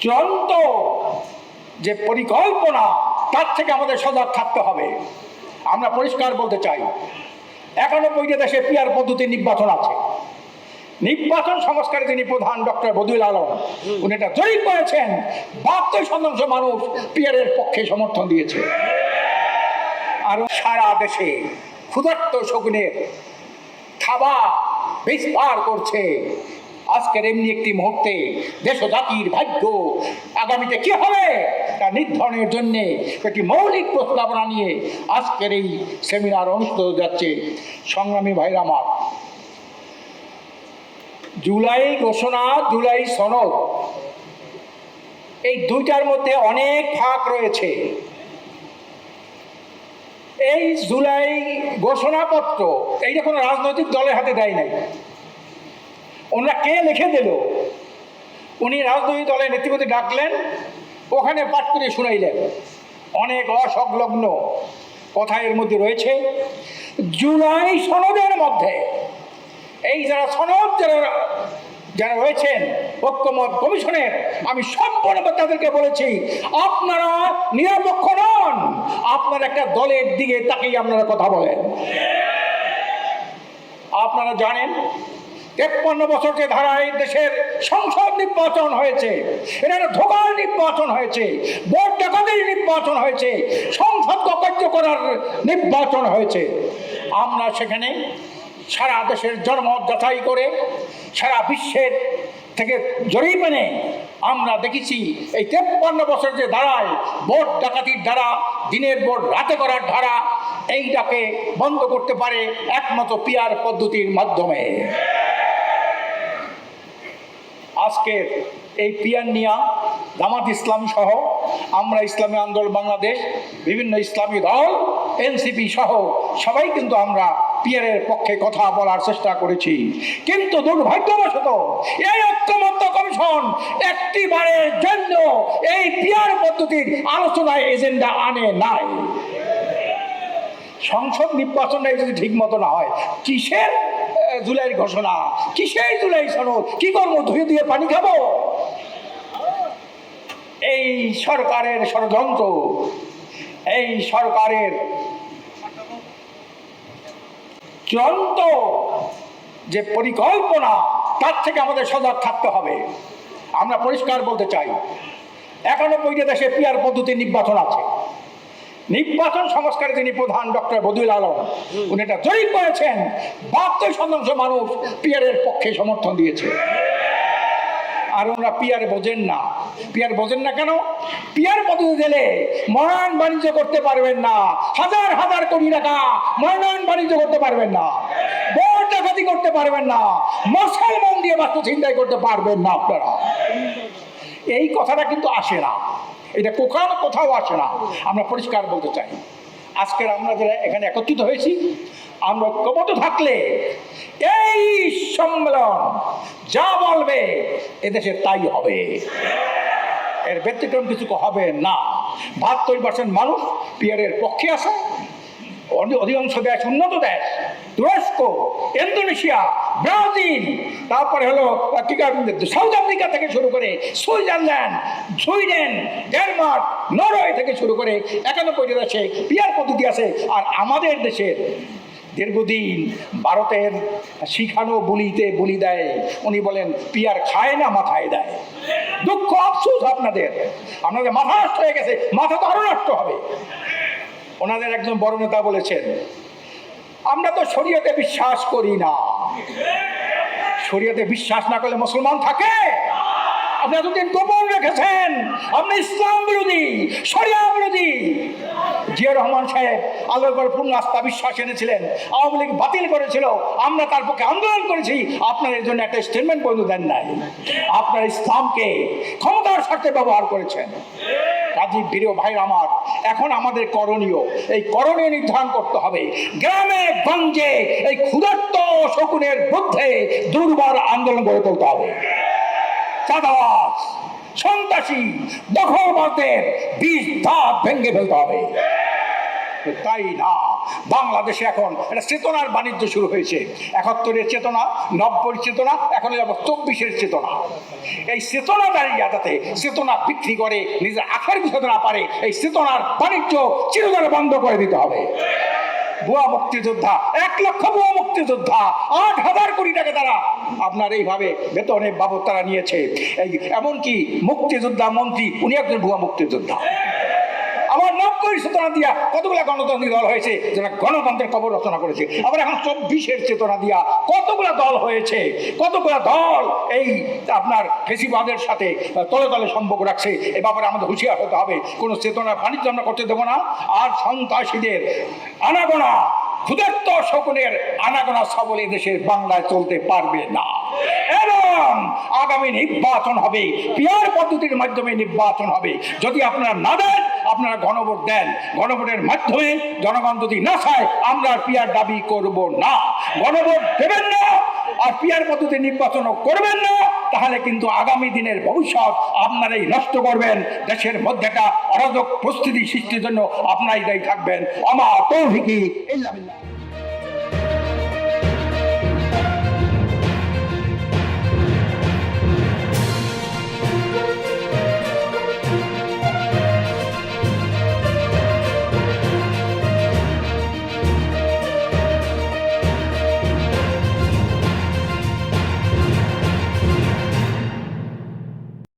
চূড়ান্ত যে পরিকল্পনা, তার থেকে আমাদের সজাগ থাকতে হবে। আমরা পরিষ্কার বলতে চাই, একানব্বইটা দেশে পিয়ার পদ্ধতির নির্বাচন আছে। নির্বাচন সংস্কারে তিনি প্রধান ডক্টর বদুল আলম, উনি এটা জয়ী করেছেন। বাহাত্তর শতাংশ মানুষ পিয়ারের পক্ষে সমর্থন দিয়েছে। আর সারা দেশে ক্ষুধার্ত শকুনের থাবা বিস্তার করছে। আজকের এমনি একটি মুহূর্তে দেশ জাতির ভাগ্য আগামীতে কি হবে তা নির্ধারণের জন্য একটি মৌলিক প্রস্তাবনা নিয়ে আজকের এই সেমিনার অনুষ্ঠিত যাচ্ছে। সংগ্রামী ভাইরা আমার, জুলাই ঘোষণা, জুলাই সনদ, এই দুইটার মধ্যে অনেক ফাঁক রয়েছে। এই জুলাই ঘোষণাপত্র, এইটা কোনো রাজনৈতিক দলের হাতে দেয় নাই। ওনারা কে লিখে দিল? উনি রাজনৈতিক দলের নেতৃত্বে ডাকলেন, ওখানে পাঠ করে শুনাইলেন। অনেক অসংলগ্ন কথা এর মধ্যে রয়েছে। জুলাই সনদের মধ্যে এই যারা সনদ যারা যারা রয়েছেন, ঐক্যমত কমিশনের, আমি সম্পূর্ণ তাদেরকে বলেছি, আপনারা নিরপেক্ষ নন। আপনারা একটা দলের দিকে তাকিয়ে আপনারা কথা বলেন। আপনারা জানেন তেপ্পান্ন বছর যে ধারায় দেশের সংসদ নির্বাচন হয়েছে এটা একটা ধোকার নির্বাচন হয়েছে, ভোট ডাকাতির নির্বাচন হয়েছে, সংসদ অকার্য করার নির্বাচন হয়েছে। আমরা সেখানে সারা দেশের জনমত যাচাই করে, সারা বিশ্বের থেকে জরিপ এনে আমরা দেখেছি, এই তেপ্পান্ন বছর যে দাঁড়ায় ভোট ডাকাতির দ্বারা দিনের ভোট রাতে করার ধারা, এইটাকে বন্ধ করতে পারে একমাত্র পিয়ার পদ্ধতির মাধ্যমে। আজকের এই পিয়ার নিয়া জামাত ইসলাম সহ আমরা ইসলামী আন্দোলন বাংলাদেশ, বিভিন্ন ইসলামী দল, এনসিপি সহ সবাই কিন্তু আমরা পিয়ারের পক্ষে কথা বলার চেষ্টা করেছি। কিন্তু দুর্ভাগ্যবশত এই ঐক্যমত্য কমিশন একটি বারের জন্য এই পিয়ার পদ্ধতির আলোচনায় এজেন্ডা আনে নাই। সংসদ নির্বাচনটাই যদি ঠিক মতো না হয়, কিসের জুলাইয়ের ঘোষণা। কিসের জুলাই সনদ কি করব? ধুয়ে দিয়ে পানি খাব? এই সরকারের ষড়যন্ত্র, এই সরকারের চূড়ান্ত যে পরিকল্পনা, তার থেকে আমাদের সজাগ থাকতে হবে। আমরা পরিষ্কার বলতে চাই একানব্বইটা দেশে পিয়ার পদ্ধতির নির্বাচন আছে। নির্বাচন সংস্কারে তিনি প্রধান ডক্টর বদুল আলম। উনি এটা জয়ী করেছেন, বাহাত্তর শতাংশ মানুষ পিয়ারের পক্ষে সমর্থন দিয়েছে। আর ওনারা পিয়ার বোঝেন না। পিয়ার বোঝেন না কেন? পিয়ার পদ্ধতি দিলে মনোনয়ন বাণিজ্য করতে পারবেন না। হাজার হাজার কোটি টাকা মনোনয়ন বাণিজ্য করতে পারবেন না। ভোট ডাকাতি করতে পারবেন না। মুসলমান দিয়ে বাস্তু চিন্তাই করতে পারবেন না আপনারা। এই কথাটা কিন্তু আসে না। এটা কোথাও কোথাও আসে না। আমরা পরিষ্কার বলতে চাই। আজকের আমরা যারা এখানে একত্রিত হয়েছি, আমরা ঐক্যবদ্ধ থাকলে এই সম্মেলন যা বলবে এদেশে তাই হবে। এর ব্যতিক্রম কিছু হবে না। বাহাত্তর পার্সেন্ট মানুষ পিয়ারের পক্ষে আসে অধি- অধিকাংশ দেশ উন্নত দেশ। তুরস্ক, ইন্দোনেশিয়া, ব্রাজিল, তারপরে হলো সাউথ আফ্রিকা থেকে শুরু করে সুইজারল্যান্ড, সুইডেন, ডেনমার্ক, নরওয়ে থেকে শুরু করে একানব্বই দেশে পিয়ার পদ্ধতি আছে। আর আমাদের দেশের দীর্ঘদিন ভারতের শিখানো বলিতে বলি দেয়। উনি বলেন, পিয়ার খায় না, মাথায় দেয়। দুঃখ, আফসোস আপনাদের। আপনাদের মাথা নষ্ট হয়ে গেছে, মাথা তো আরও নষ্ট হবে। ওনাদের একজন বড় নেতা বলেছেন আমরা তো শরীয়তে বিশ্বাস করি না। শরীয়তে বিশ্বাস না করলে মুসলমান থাকে? আপনি এতদিন গোপন রেখেছেন। আপনি ইসলাম বিরোধী, শরিয়া বিরোধী। জিয়া রহমান সাহেব আল্লাহর উপর পূর্ণ আস্থা, বিশ্বাস এনেছিলেন। আওয়ামী লীগ বাতিল করেছিল। আমরা তার পক্ষে আন্দোলন করেছি। আপনার এর জন্য একটা স্টেটমেন্ট পর্যন্ত দেন নাই। আপনার ইসলামকে ক্ষমতার স্বার্থে ব্যবহার করেছেন। কাজী প্রিয় ভাই আমার, এখন আমাদের করণীয়। এই করণীয় নির্ধারণ করতে হবে। গ্রামে, গঞ্জে এই ক্ষুধার্ত শকুনের বিরুদ্ধে দুর্বার আন্দোলন গড়ে তুলতে হবে। চাঁদাবাস সন্ত্রাসী দখলবাদের বিষ ধাপ ভেঙে ফেলতে হবে। তাই না? বাংলাদেশে এখন একটা চেতনার বাণিজ্য শুরু হয়েছে। একাত্তরের চেতনা নব্বই চেতনা, এখন যাব চব্বিশের চেতনা। এই চেতনা দাঁড়িয়ে যাতে চেতনা বিক্রি করে, নিজের আখের বিষয় না পারে, এই চেতনার বাণিজ্য চিরতরে বন্ধ করে দিতে হবে। ভুয়া মুক্তিযোদ্ধা, এক লক্ষ ভুয়া মুক্তিযোদ্ধা, আট হাজার কোটি টাকা তারা আপনার এইভাবে বেতনের বাবদ তারা নিয়েছে। এই এমনকি মুক্তিযোদ্ধা মন্ত্রী, উনি একজন ভুয়া মুক্তিযোদ্ধা। নব্বই চেতনা দিয়া কতগুলা গণতান্ত্রিক দল হয়েছে? যারা গণতন্ত্রের কবর রচনা করেছে। আবার এখন চব্বিশের চেতনা দিয়া কতগুলা দল হয়েছে? কতগুলা দল এই আপনার ফেসিবাদের সাথে তলে তলে সম্পর্ক রাখছে? এ ব্যাপারে আমাদের হুঁশিয়ার হতে হবে। কোনো চেতনা বাণিজ্য আমরা করতে দেবো না। আর সন্ত্রাসীদের আনাগোনা ক্ষুদার্ত শকুনের আনাগোনা সবলে দেশের বাংলায় চলতে পারবে না। এবং আগামী নির্বাচন হবে। পিয়ার পদ্ধতির মাধ্যমে নির্বাচন হবে। যদি আপনারা না দেন, আপনারা গণভোট দেন। গণভোটের মাধ্যমে জনগণ যদি না চায়, আমরা পিয়ার দাবি করব না। গণভোট দেবেন না, আর পিয়ার পদ্ধতি নির্বাচনও করবেন না, তাহলে কিন্তু আগামী দিনের ভবিষ্যৎ আপনারাই নষ্ট করবেন। দেশের মধ্যে একটা অরাজক পরিস্থিতি সৃষ্টির জন্য আপনারাই দায়ী থাকবেন। আমার তৌফিকি ইল্লা বিল্লাহ।